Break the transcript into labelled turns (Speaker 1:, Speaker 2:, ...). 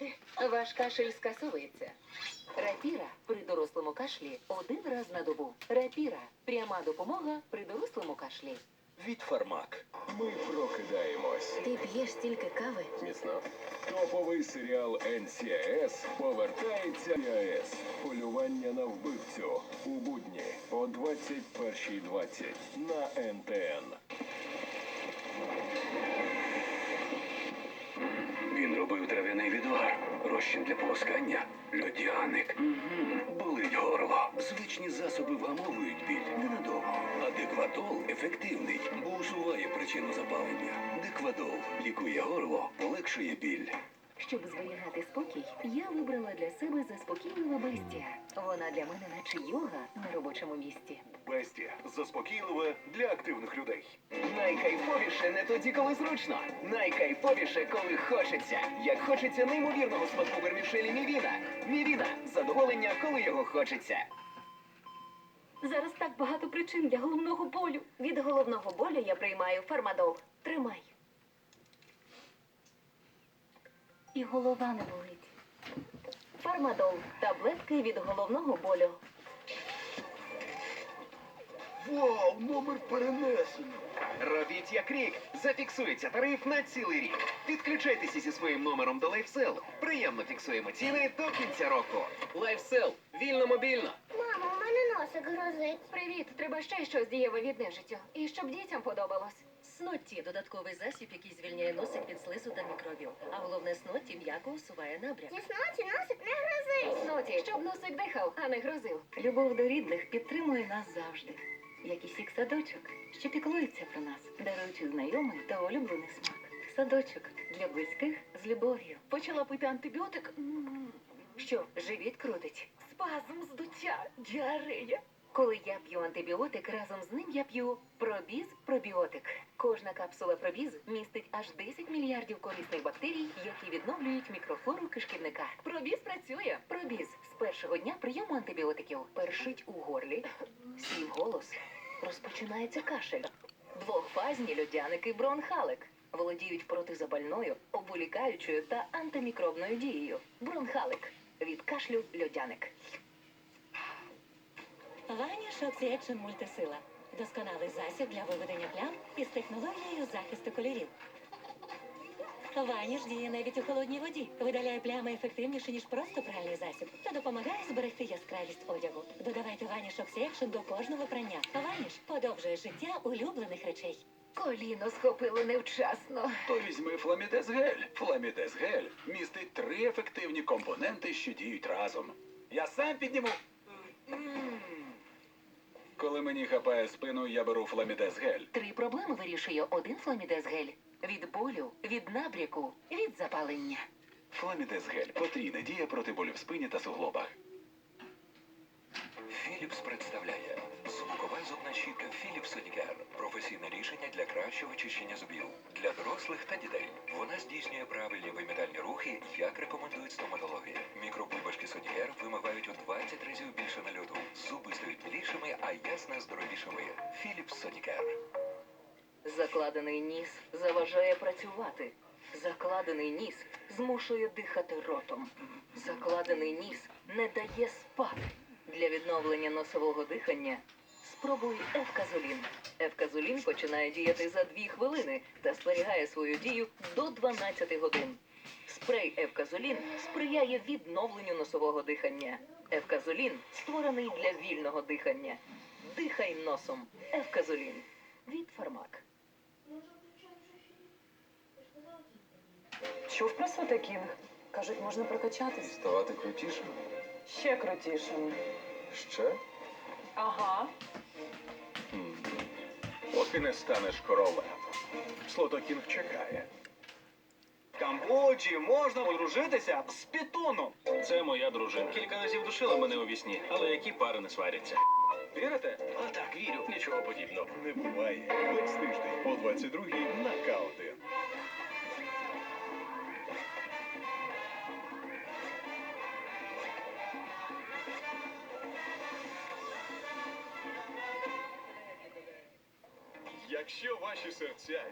Speaker 1: робити?
Speaker 2: Ваш кашель скасовується. Рапіра при дорослому кашлі один раз на добу. Рапіра пряма допомога при дорослому кашлі.
Speaker 3: Від Фармак. Ми прокидаємось.
Speaker 1: Ти п'єш стільки кави?
Speaker 3: Міцно. Топовий серіал NCIS повертається АЕС. Полювання на вбивцю. У будні о 21.20 на НТН.
Speaker 4: Робив трав'яний відвар, розчин для полоскання, льодяник. Болить горло. Звичні засоби вгамовують біль ненадовго. А деквадол ефективний, бо усуває причину запалення. Деквадол лікує горло, полегшує біль.
Speaker 2: Щоб зберігати спокій, я вибрала для себе заспокійливе бестія. Вона для мене наче йога на робочому місці.
Speaker 5: Бестія заспокійливе для активних людей.
Speaker 6: Найкайфовіше не тоді, коли зручно. Найкайфовіше, коли хочеться. Як хочеться неймовірного смаку вермішелі Мівіна. Мівіна задоволення, коли його хочеться.
Speaker 1: Зараз так багато причин для головного болю. Від головного болю я приймаю фармадол. Тримай. І голова не болить. Фармадол таблетки від головного болю.
Speaker 5: Вау, номер перенесено.
Speaker 6: Робіть як рік. Зафіксується тариф на цілий рік. Підключайтеся зі своїм номером до LifeSell. Приємно фіксуємо ціни до кінця року. LifeSell. Вільно мобільно.
Speaker 7: Мамо, у мене носик грозить.
Speaker 1: Привіт, треба ще щось дієве від нежиттю. І щоб дітям подобалось.
Speaker 8: Снотті додатковий засіб, який звільняє слизу та мікробів. А головне снотті м'яко усуває набряк.
Speaker 7: Зі сноті носик не грозить.
Speaker 1: Сноті, щоб носик дихав, а не грозив.
Speaker 2: Любов до рідних підтримує нас завжди. Як і сік садочок, що піклується про нас, даруючи знайомий та улюблений смак. Садочок для близьких з любов'ю.
Speaker 1: Почала пити антибіотик.
Speaker 2: Що, живіт крутить?
Speaker 1: Спазм, здуття, діарея.
Speaker 2: Коли я п'ю антибіотик, разом з ним я п'ю пробіз пробіотик. Кожна капсула пробіз містить аж 10 мільярдів корисних бактерій, які відновлюють мікрофлору кишківника.
Speaker 1: Пробіз працює.
Speaker 2: Пробіз з першого дня прийому антибіотиків першить у горлі, сів голос, розпочинається кашель. Двохфазні льодяники бронхалик володіють протизапальною, обволікаючою та антимікробною дією. Бронхалик від кашлю льодяник.
Speaker 8: Ваня Шоксі Екшн Мультисила. Досконалий засіб для виведення плям із технологією захисту кольорів. Ваніш діє навіть у холодній воді. Видаляє плями ефективніше, ніж просто пральний засіб. Та допомагає зберегти яскравість одягу. Додавайте Ваніш Шоксі Екшн до кожного прання. Ваніш подовжує життя улюблених речей.
Speaker 2: Коліно схопило невчасно.
Speaker 4: То візьми Фламідез Гель. Фламідез Гель містить три ефективні компоненти, що діють разом. Я сам підніму. Коли мені хапає спину, я беру Фламідез Гель.
Speaker 2: Три проблеми вирішує один фламідез гель. Від болю, від набряку, від запалення.
Speaker 4: Фламідез Гель потрійна дія проти болю в спині та суглобах. Філіпс представляє звукова зубна щітка Philips Sonicare. Професійне рішення для кращого чищення зубів для дорослих та дітей. Вона здійснює правильні вимітальні рухи, як рекомендують стоматологи. Мікробульбашки Sonicare вимивають у 20 разів а ясна здоровішими. Philips Sonicare.
Speaker 2: Закладений ніс заважає працювати. Закладений ніс змушує дихати ротом. Закладений ніс не дає спати. Для відновлення носового дихання спробуй Евказолін. Евказолін починає діяти за 2 хвилини та зберігає свою дію до 12 годин. Спрей Евказолін сприяє відновленню носового дихання. Евказолін створений для вільного дихання. Дихай носом. Евказолін. Від Фармак.
Speaker 9: Чув про Сотакінг? Кажуть, можна прокачатись.
Speaker 3: Ставати крутішим?
Speaker 9: Ще крутішим.
Speaker 3: Ще?
Speaker 9: Ага.
Speaker 3: Поки не станеш королем. Слотокінг чекає.
Speaker 5: Камбоджі можна одружитися з пітоном. Це моя дружина. Кілька разів душила мене у вісні, але які пари не сваряться. Вірите? А так, вірю. Нічого подібного.
Speaker 3: Не буває. Весь тиждень по 22-й на К1. Якщо ваші серця